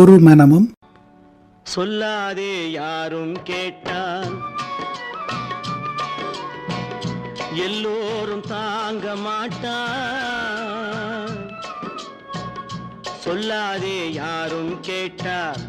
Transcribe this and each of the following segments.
ஒரு மனமும் சொல்லாதே யாரும் கேட்டால். எல்லோரும் தாங்க மாட்டார் சொல்லாதே யாரும் கேட்டால்.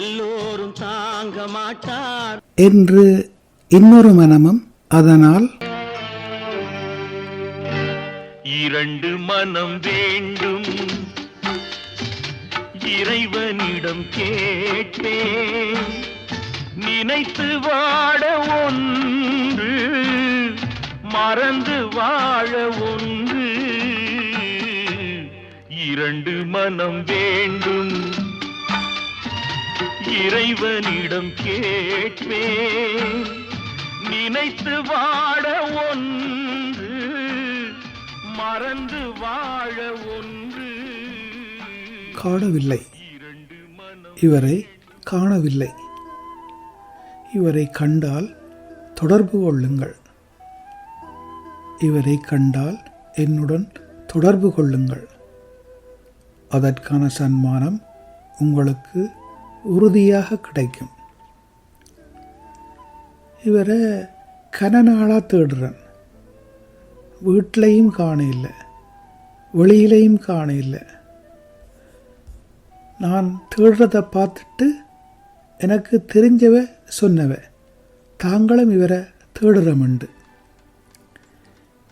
எல்லோரும் தாங்க மாட்டார். என்று இன்னொரு மனமும் அதனால் இரண்டு மனம் வேண்டும். இறைவனிடம் கேட்பேன். நினைத்து வாழ ஒன்று மறந்து வாழ ஒன்று. இரண்டு மனம் வேண்டும். இறைவனிடம் கேட்பேன். நினைத்து வாழ ஒன்று மறந்து வாழ ஒன்று. காணவில்லை. இவரை காணவில்லை. இவரை கண்டால் தொடர்பு கொள்ளுங்கள். இவரை கண்டால் என்னுடன் தொடர்பு கொள்ளுங்கள். அதற்கான சன்மானம் உங்களுக்கு உறுதியாக கிடைக்கும். இவரை கனநாளாக தேடுறேன். வீட்டிலையும் காண இல்லை வெளியிலையும் காண இல்லை நான் தேடுறத பார்த்துட்டு எனக்கு தெரிஞ்சவ சொன்னவ தாங்களும் இவரை தேடுறமுண்டு.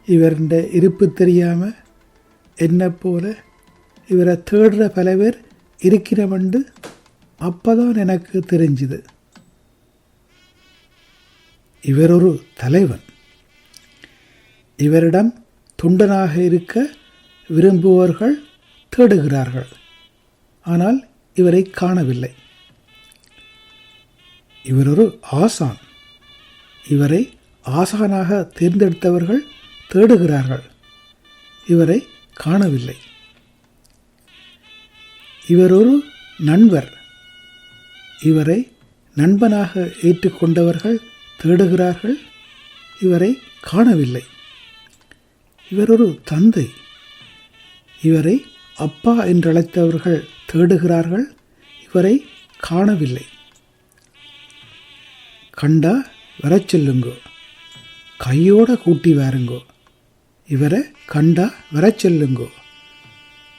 இவருண்ட இருப்பு தெரியாமல் என்னை போல இவரை தேடுற பல பேர் இருக்கிறவண்டு அப்பதான் எனக்கு தெரிஞ்சுது. இவர் ஒரு தலைவன். இவரிடம் துண்டனாக இருக்க விரும்புவோர்கள் தேடுகிறார்கள். ஆனால் இவரை காணவில்லை. இவர் ஒரு ஆசான். இவரை ஆசானாக தேர்ந்தெடுத்தவர்கள் தேடுகிறார்கள். இவரை காணவில்லை. இவர் ஒரு நண்பர். இவரை நண்பனாக ஏற்றுக்கொண்டவர்கள் தேடுகிறார்கள். இவரை காணவில்லை. இவர் ஒரு தந்தை. இவரை அப்பா என்றழைத்தவர்கள் தேடுகிறார்கள் இவரை காணவில்லை. கண்டா வரச் சொல்லுங்கோ. கையோட கூட்டி வாருங்கோ. இவரை கண்டா வரச் சொல்லுங்கோ.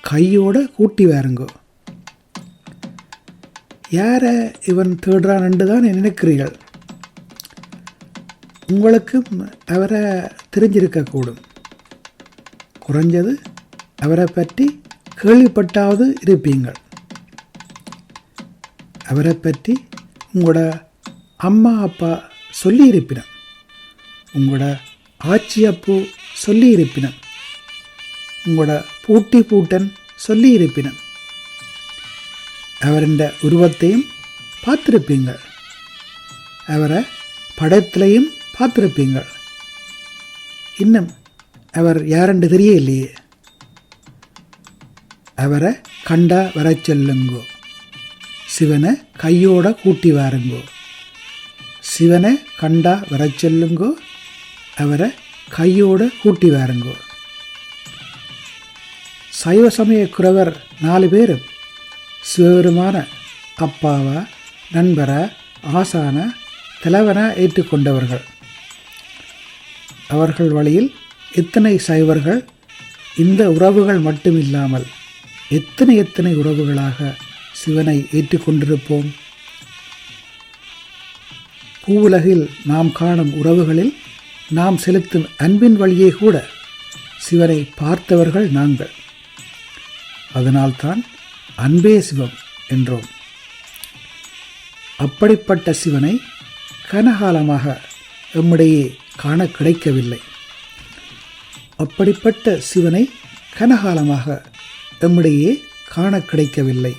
கையோட கூட்டி வாருங்கோ. யாரை இவன் தேடுறான் என்று தான் நினைக்கிறீர்கள்? உங்களுக்கும் அவரை தெரிஞ்சிருக்கக்கூடும். குறைஞ்சது அவரை பற்றி கேள்விப்பட்டாவது இருப்பீங்கள். அவரை பற்றி உங்களோட அம்மா அப்பா சொல்லியிருப்பினம். உங்களோட ஆச்சி அப்போ சொல்லியிருப்பினம். உங்களோட பூட்டி பூட்டன் சொல்லி இருப்பினம் உருவத்தையும் பார்த்திருப்பீங்கள். அவரை படத்திலையும் பார்த்திருப்பீங்கள். இன்னும் அவர் யாரென்று தெரியலையே அவரை கண்டா வர சொல்லுங்கோ. சிவனை கையோட கூட்டி வாருங்கோ. சிவனை கண்டா வர சொல்லுங்கோ அவரை கையோட கூட்டி வாருங்கோ. சைவ சமய குறவர் நாலு பேரும் சிவபெருமான அப்பாவா நண்பரா ஆசான தலைவனா ஏற்றுக்கொண்டவர்கள். அவர்கள் வழியில் எத்தனை சைவர்கள் இந்த உறவுகள் மட்டுமில்லாமல் எத்தனை எத்தனை உறவுகளாக சிவனை ஏற்றுக்கொண்டிருப்போம் பூவுலகில் நாம் காணும் உறவுகளில் நாம் செலுத்தும் அன்பின் வழியே கூட சிவனை பார்த்தவர்கள் நாங்கள். அதனால்தான் அன்பே சிவம் என்றோம். அப்படிப்பட்ட சிவனை கனகாலமாக எம்மிடையே காண கிடைக்கவில்லை. அப்படிப்பட்ட சிவனை கனகாலமாக எம்மிடையே காண கிடைக்கவில்லை.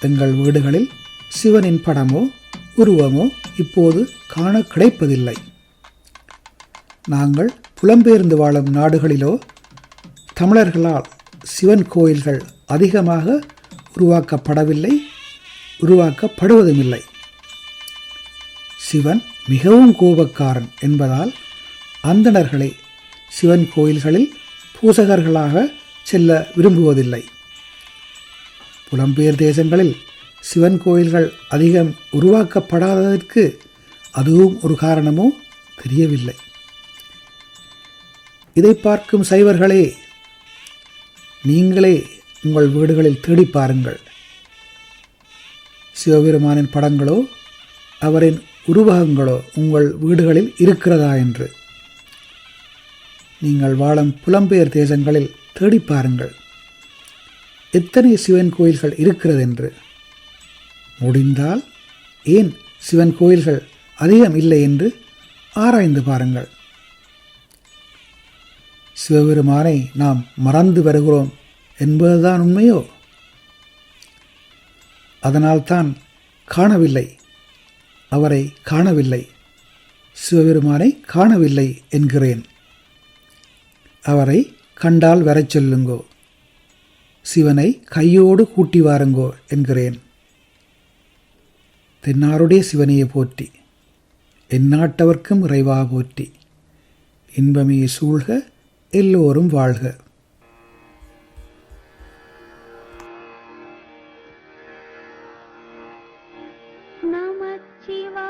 எங்கள் வீடுகளில் சிவனின் படமோ உருவமோ இப்போது காண கிடைப்பதில்லை. நாங்கள் புலம்பெயர்ந்து வாழும் நாடுகளிலோ தமிழர்களால் சிவன் கோயில்கள் அதிகமாக உருவாக்கப்படவில்லை உருவாக்கப்படுவதுமில்லை. சிவன் மிகவும் கோபக்காரன் என்பதால் அந்தணர்களை சிவன் கோயில்களில் பூசகர்களாக செல்ல விரும்புவதில்லை. புலம்பெயர் தேசங்களில் சிவன் கோயில்கள் அதிகம் உருவாக்கப்படாததற்கு அதுவும் ஒரு காரணமோ தெரியவில்லை. இதை பார்க்கும் சைவர்களே நீங்களே உங்கள் வீடுகளில் தேடி பாருங்கள். சிவபெருமானின் படங்களோ அவரின் உருவகங்களோ உங்கள் வீடுகளில் இருக்கிறதா என்று. நீங்கள் வாழும் புலம்பெயர் தேசங்களில் தேடி பாருங்கள். எத்தனை சிவன் கோயில்கள் இருக்கிறது என்று முடிந்தால் ஏன் சிவன் கோயில்கள் அதிகம் இல்லை என்று ஆராய்ந்து பாருங்கள். சிவபெருமானை நாம் மறந்து வருகிறோம் என்பதுதான் உண்மையோ? அதனால்தான் காணவில்லை. அவரை காணவில்லை. சிவபெருமானை காணவில்லை என்கிறேன். அவரை கண்டால் வரச் சொல்லுங்கோ. சிவனை கையோடு கூட்டி வாருங்கோ என்கிறேன். தென்னாருடைய சிவனையை போற்றி எந்நாட்டவர்க்கும் இறைவா போற்றி இன்பமே சூழ்க எல்லோரும் வாழ்க. நமச்சிவா